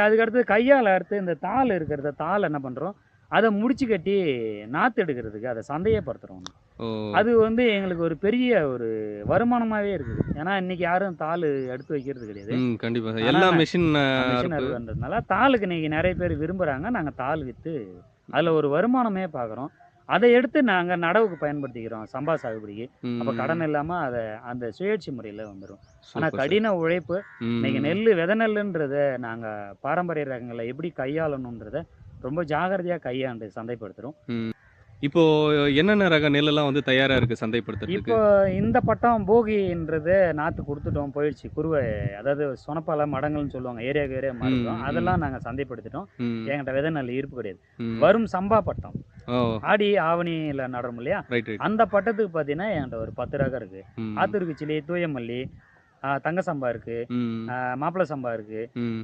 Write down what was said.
அதுக்கடுத்து கையால் அறுத்து இந்த தாள் இருக்கிறத தாள் என்ன பண்ணுறோம் அதை முடிச்சு கட்டி நாற்று எடுக்கிறதுக்கு அதை ஓ. அது வந்து எங்களுக்கு ஒரு பெரிய ஒரு வருமானமாகவே இருக்குது. ஏன்னா இன்னைக்கு யாரும் தாள் எடுத்து வைக்கிறது கிடையாது. ம் கண்டிப்பா. சார் ஆனா, எல்லா மிஷின் அறுவன்றதுனால தாளுக்கு இன்னைக்கு நிறைய பேர் விரும்புகிறாங்க நாங்கள் தாள் விற்று அதில் ஒரு வருமானமே பார்க்குறோம் அதை எடுத்து நாங்கள் நடவுக்கு பயன்படுத்திக்கிறோம் சம்பா சாகுபடிக்கு அப்போ கடன் இல்லாமல் அதை அந்த சுழற்சி முறையில் வந்துடும் ஆனால் கடின உழைப்பு இன்னைக்கு நெல் வித நெல்லுன்றத நாங்கள் பாரம்பரிய ரகங்களை எப்படி கையாளணுன்றத ரொம்ப ஜாகிரதையாக கையாண்டு சந்தைப்படுத்துகிறோம் இப்போ என்னென்ன ரக நெல்லெல்லாம் வந்து தயாரா இருக்கு சந்தைப்படுத்துறதுக்கு? இப்போ இந்த பட்டம் போகின்றத நாற்று கொடுத்துட்டோம் போயிடுச்சு. குருவை அதாவது சொனப்பால மடங்கள்னு சொல்லுவாங்க ஏரியாவுக்கு ஏரியா மாறிடும். ம், அதெல்லாம் நாங்கள் சந்தைப்படுத்திட்டோம். என்கிட்ட விதை நெல் இருப்பு கிடையாது. வரும் சம்பா பட்டம். ஆடி ஆவணியில் நடுறோம் இல்லையா? அந்த பட்டத்துக்கு பார்த்தீங்கன்னா என்கிட்ட ஒரு பத்து ரகம் இருக்குது ம், ஆத்தூர்குச்சிலி தூயமல்லி தங்க சம்பா இருக்குது ம், மாப்பிள சம்பா இருக்குது ம்.